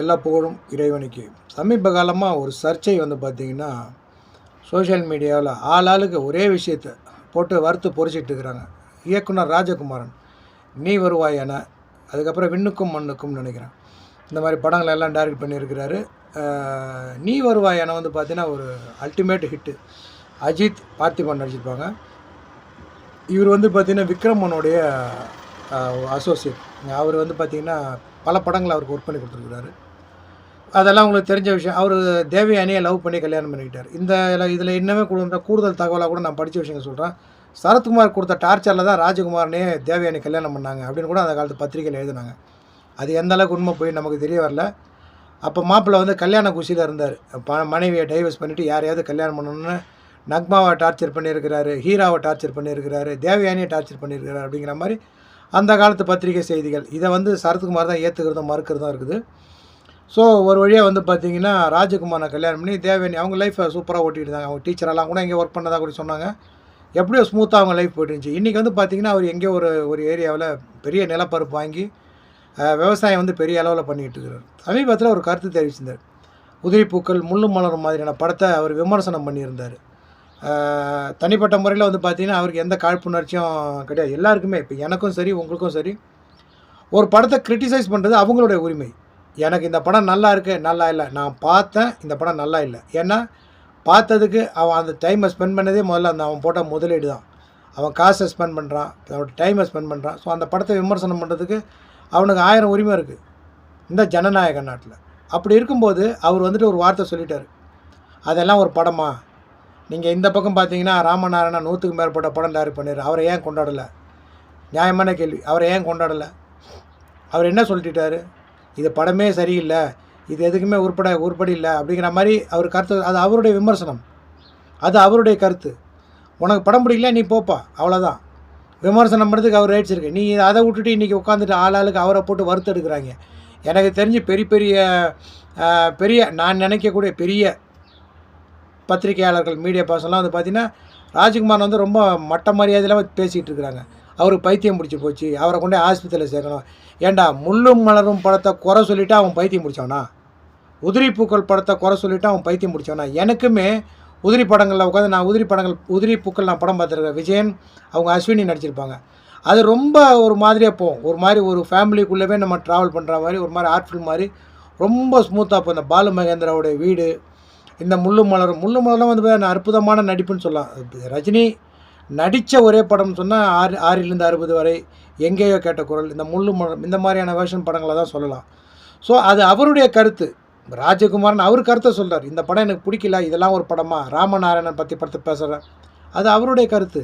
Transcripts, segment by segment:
எல்லா புகழும் இறைவனுக்கு. சமீப காலமாக ஒரு சர்ச்சை வந்து பார்த்திங்கன்னா சோஷியல் மீடியாவில் ஆள் ஆளுக்கு ஒரே விஷயத்தை போட்டு வறுத்து பொறிச்சிட்டு இருக்கிறாங்க. இயக்குனர் ராஜகுமாரன் நீ வருவாய் என. அதுக்கப்புறம் விண்ணுக்கும் மண்ணுக்கும் நினைக்கிறேன். இந்த மாதிரி படங்கள் எல்லாம் டைரக்ட் பண்ணியிருக்கிறாரு. நீ வருவாய் என வந்து பார்த்தீங்கன்னா ஒரு அல்டிமேட் ஹிட்டு. அஜித் பார்த்திபன் நடிச்சிருப்பாங்க. இவர் வந்து பார்த்திங்கன்னா விக்ரமனுடைய அசோசியேட். அவர் வந்து பார்த்தீங்கன்னா பல படங்களை அவருக்கு ஒர்க் பண்ணி கொடுத்துருக்குறாரு. அதெல்லாம் உங்களுக்கு தெரிஞ்ச விஷயம். அவர் தேவயானியை லவ் பண்ணி கல்யாணம் பண்ணிக்கிட்டார். இந்த இதில் இன்னமே கூட கூடுதல் தகவலாக கூட நான் படித்த விஷயங்கள் சொல்கிறேன் சரத்குமார் கொடுத்த டார்ச்சரில் தான் ராஜகுமாரனே தேவயானி கல்யாணம் பண்ணாங்க அப்படின்னு கூட அந்த காலத்து பத்திரிகையில் எழுதினாங்க. அது எந்த அளவுக்கு உண்மை போய் நமக்கு தெரிய வரல. அப்போ மாப்பிள்ளை வந்து கல்யாண குசியில் இருந்தார். ப மனைவியை டைவர்ஸ் பண்ணிவிட்டு யாரையாவது கல்யாணம் பண்ணணும்னு நக்மாவை டார்ச்சர் பண்ணியிருக்கிறாரு ஹீராவை டார்ச்சர் பண்ணியிருக்கிறாரு தேவயானியை டார்ச்சர் பண்ணியிருக்கிறாரு அப்படிங்கிற மாதிரி அந்த காலத்து பத்திரிகை செய்திகள். இதை வந்து சரத்குமார் தான் ஏற்றுக்கிறதும் மறுக்கிறதும் இருக்குது. ஸோ ஒரு வழியாக வந்து பார்த்தீங்கன்னா ராஜகுமாரை கல்யாணம் பண்ணி தேவயானி அவங்க லைஃப்பை சூப்பராக ஓட்டிகிட்டு இருந்தாங்க. அவங்க டீச்சரெல்லாம் கூட இங்கே ஒர்க் பண்ணதாக கூட சொன்னாங்க. எப்படியோ ஸ்மூத்தாக அவங்க லைஃப் போயிட்டு இருந்துச்சு. இன்றைக்கி வந்து பார்த்திங்கன்னா அவர் எங்கேயோ ஒரு ஒரு ஏரியாவில் பெரிய நிலப்பரப்பு வாங்கி விவசாயம் வந்து பெரிய அளவில் பண்ணிகிட்டு இருக்கிறார் சமீபத்தில் ஒரு கருத்து தெரிவிச்சிருந்தார். உதிரிப்பூக்கள் முள்ளு மலரும் மாதிரியான படத்தை அவர் விமர்சனம் பண்ணியிருந்தார். தனிப்பட்ட முறையில் வந்து பார்த்திங்கன்னா அவருக்கு எந்த காழ்ப்புணர்ச்சியும் கிடையாது. எல்லாருக்குமே இப்போ எனக்கும் சரி உங்களுக்கும் சரி ஒரு படத்தை கிரிட்டிசைஸ் பண்ணுறது அவங்களுடைய உரிமை. எனக்கு இந்த படம் நல்லா இருக்குது நல்லா இல்லை. நான் பார்த்தேன் இந்த படம் நல்லா இல்லை. ஏன்னா பார்த்ததுக்கு அவன் அந்த டைமை ஸ்பெண்ட் பண்ணதே முதல்ல அந்த அவன் போட்ட முதலீடு தான். அவன் காசை ஸ்பெண்ட் பண்ணுறான் அவனோட டைமை ஸ்பெண்ட் பண்ணுறான் ஸோ அந்த படத்தை விமர்சனம் பண்ணுறதுக்கு அவனுக்கு ஆயிரம் உரிமை இருக்குது இந்த ஜனநாயக நாட்டில். அப்படி இருக்கும்போது அவர் வந்துட்டு ஒரு வார்த்தை சொல்லிட்டார். அதெல்லாம் ஒரு படமா? நீங்கள் இந்த பக்கம் பார்த்தீங்கன்னா ராமநாராயணா நூற்றுக்கு மேற்பட்ட படம் டைரக்ட் பண்ணிடுற அவரை ஏன் கொண்டாடலை? நியாயமான கேள்வி. அவரை ஏன் கொண்டாடலை? அவர் என்ன சொல்லிட்டாரு? இது படமே சரியில்லை இது எதுக்குமே உருப்பட உருப்படி இல்லை அப்படிங்கிற மாதிரி அவர் கருத்து அது அவருடைய விமர்சனம். அது அவருடைய கருத்து. உனக்கு படம் பிடிக்கல நீ போப்பா. அவ்வளோதான் விமர்சனம் பண்ணுறதுக்கு அவர் ரைட்ஸ் இருக்குது நீ அதை விட்டுட்டு இன்றைக்கி உட்காந்துட்டு ஆள் ஆளுக்கு அவரை போட்டு வறுத்து எடுக்கிறாங்க எனக்கு தெரிஞ்சு பெரிய பெரிய பெரிய நான் நினைக்கக்கூடிய பெரிய பத்திரிகையாளர்கள் மீடியா பர்சன்லாம் வந்து பார்த்தீங்கன்னா ராஜ்குமார் வந்து ரொம்ப மட்ட மரியாதையில் பேசிகிட்டு இருக்கிறாங்க. அவருக்கு பைத்தியம் பிடிச்சி போச்சு அவரை கொண்டு ஆஸ்பத்திரியில் சேர்க்கணும். ஏன்டா முள்ளும் மலரும் படத்தை குறை சொல்லிவிட்டு அவன் பைத்தியம் பிடிச்சவனா? உதிரி பூக்கள் படத்தை குறை சொல்லிவிட்டு அவன் பைத்தியம் பிடிச்சவனா? எனக்குமே உதிரி படங்களில் உட்காந்து நான் உதிரி படங்கள் உதிரி பூக்கள் நான் படம் பார்த்துருக்கேன். விஜயன் அவங்க அஸ்வினி நடிச்சிருப்பாங்க. அது ரொம்ப ஒரு மாதிரியாக போகும். ஒரு மாதிரி ஒரு ஃபேமிலிக்குள்ளவே நம்ம ட்ராவல் பண்ணுற மாதிரி ஒரு மாதிரி ஆர்ட் ஃபில்ம் மாதிரி ரொம்ப ஸ்மூத்தாக இப்போ இந்த பாலு மகேந்திராவுடைய வீடு இந்த முள்ளு மலரும் முள்ளு மலரும் வந்து அற்புதமான நடிப்புன்னு சொல்லலாம். ரஜினி நடித்த ஒரே படம்னு சொன்னால் ஆறு ஆறிலிருந்து அறுபது வரை எங்கேயோ கேட்ட குரல். இந்த முள்ளு இந்த மாதிரியான வேர்ஷன் படங்களை தான் சொல்லலாம். ஸோ அது அவருடைய கருத்து. ராஜகுமாரன் அவர் கருத்தை சொல்கிறார் இந்த படம் எனக்கு பிடிக்கல இதெல்லாம் ஒரு படமா? ராமநாராயணன் பற்றி படத்தை பேசுகிறேன் அது அவருடைய கருத்து.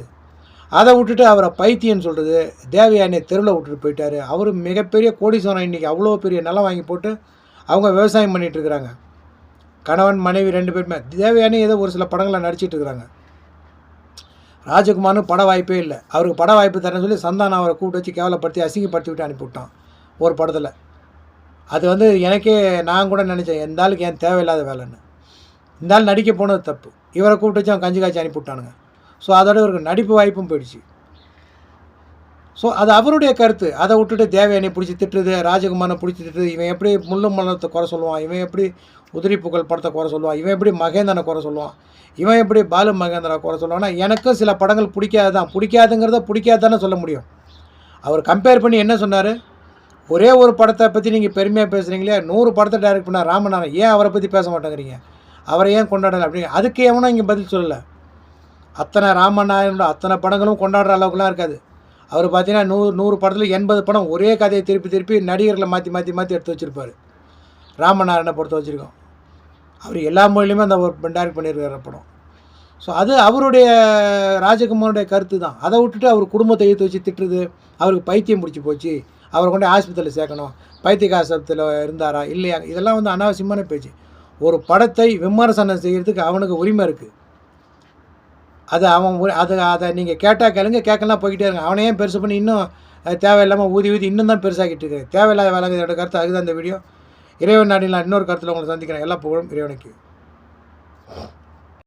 அதை விட்டுட்டு அவரை பைத்தியன்னு சொல்கிறது தேவயானியை தெருவில் விட்டுட்டு போயிட்டாரு. அவர் மிகப்பெரிய கோடீஸ்வரன். இன்றைக்கி அவ்வளோ பெரிய நிலம் வாங்கி போட்டு அவங்க விவசாயம் பண்ணிகிட்ருக்குறாங்க கணவன் மனைவி ரெண்டு பேருமே. தேவயானி ஏதோ ஒரு சில படங்களை நடிச்சிட்டு இருக்கிறாங்க. ராஜகுமார்னு பட வாய்ப்பே இல்லை. அவருக்கு பட வாய்ப்பு தரேன்னு சொல்லி சந்தானம் அவரை கூப்பிட்டு வச்சு கேவலப்படுத்தி அசிங்கப்படுத்தி விட்டு அனுப்பிவிட்டான் ஒரு படத்தில். அது வந்து எனக்கே நான் கூட நினச்சேன் எந்த ஆளுக்கு ஏன் தேவையில்லாத வேலைன்னு. இந்த ஆள் நடிக்க போனது தப்பு. இவரை கூப்பிட்டு வச்சு அவன் கஞ்சி காய்ச்சி அனுப்பிவிட்டானுங்க. ஸோ அதோட இவருக்கு நடிப்பு வாய்ப்பும் போயிடுச்சு. ஸோ அது அவருடைய கருத்து. அதை விட்டுட்டு தேவயானி பிடிச்சி திட்டுறது ராஜகுமாரனை பிடிச்சி திட்டுறது இவன் எப்படி முள்ளும் மலத்தை குறை சொல்லுவான் இவன் எப்படி உதிரி புகழ் படத்தை குறை சொல்லுவான் இவன் எப்படி மகேந்திரனை குறை சொல்லுவான் இவன் எப்படி பாலு மகேந்திரா குறை சொல்லுவான்னா எனக்கும் சில படங்கள் பிடிக்காது தான் பிடிக்காதுங்கிறத பிடிக்காதானே சொல்ல முடியும். அவர் கம்பேர் பண்ணி என்ன சொன்னார்? ஒரே ஒரு படத்தை பற்றி நீங்கள் பெருமையாக பேசுகிறீங்களே நூறு படத்தை டைரக்ட் பண்ண ராமநாதன் ஏன் அவரை பற்றி பேச மாட்டேங்கிறீங்க? அவரை ஏன் கொண்டாடலை அப்படிங்க அதுக்கு எவனும் இங்கே பதில் சொல்லலை. அத்தனை ராமநாயனோட அத்தனை படங்களும் கொண்டாடுற அளவுக்குலாம் இருக்காது. அவர் பார்த்தீங்கன்னா நூறு நூறு படத்தில் எண்பது படம் ஒரே கதையை திருப்பி திருப்பி நடிகர்களை மாற்றி மாற்றி மாற்றி எடுத்து வச்சுருப்பார். ராமநாராயணை படத்தை வச்சுருக்கோம். அவர் எல்லா மொழியிலுமே அந்த ஒரு டைரக்ட் பண்ணியிருக்கிற படம். ஸோ அது அவருடைய ராஜகுமாரோடைய கருத்து தான். அதை விட்டுட்டு அவர் குடும்பத்தை எழுத்து வச்சு திட்டுறது அவருக்கு பைத்தியம் பிடிச்சி போச்சு அவரை கொண்டு ஆஸ்பத்திரியில் சேர்க்கணும் பைத்தியகாசத்தில் ஆஸ்பத்திரியில் இருந்தாரா இல்லையா இதெல்லாம் வந்து அனாவசியமான பேச்சு. ஒரு படத்தை விமர்சனம் செய்கிறதுக்கு அவனுக்கு உரிமை இருக்குது அது அவன் அது அதை நீங்கள் கேட்டால் கேளுங்க கேட்கலாம் போய்கிட்டே இருங்க. அவனையும் பெருசு பண்ணி இன்னும் தேவையில்லாமல் ஊதி ஊதி இன்னும் தான் பெருசாகிட்டு இருக்கு தேவையில்லாத வேலைங்க என்னோட கருத்து. அதுதான் இந்த வீடியோ இறைவன் நாடில் நான் இன்னொரு கருத்தில் உங்களை சந்திக்கிறேன். எல்லா புகழும் இறைவனுக்கு.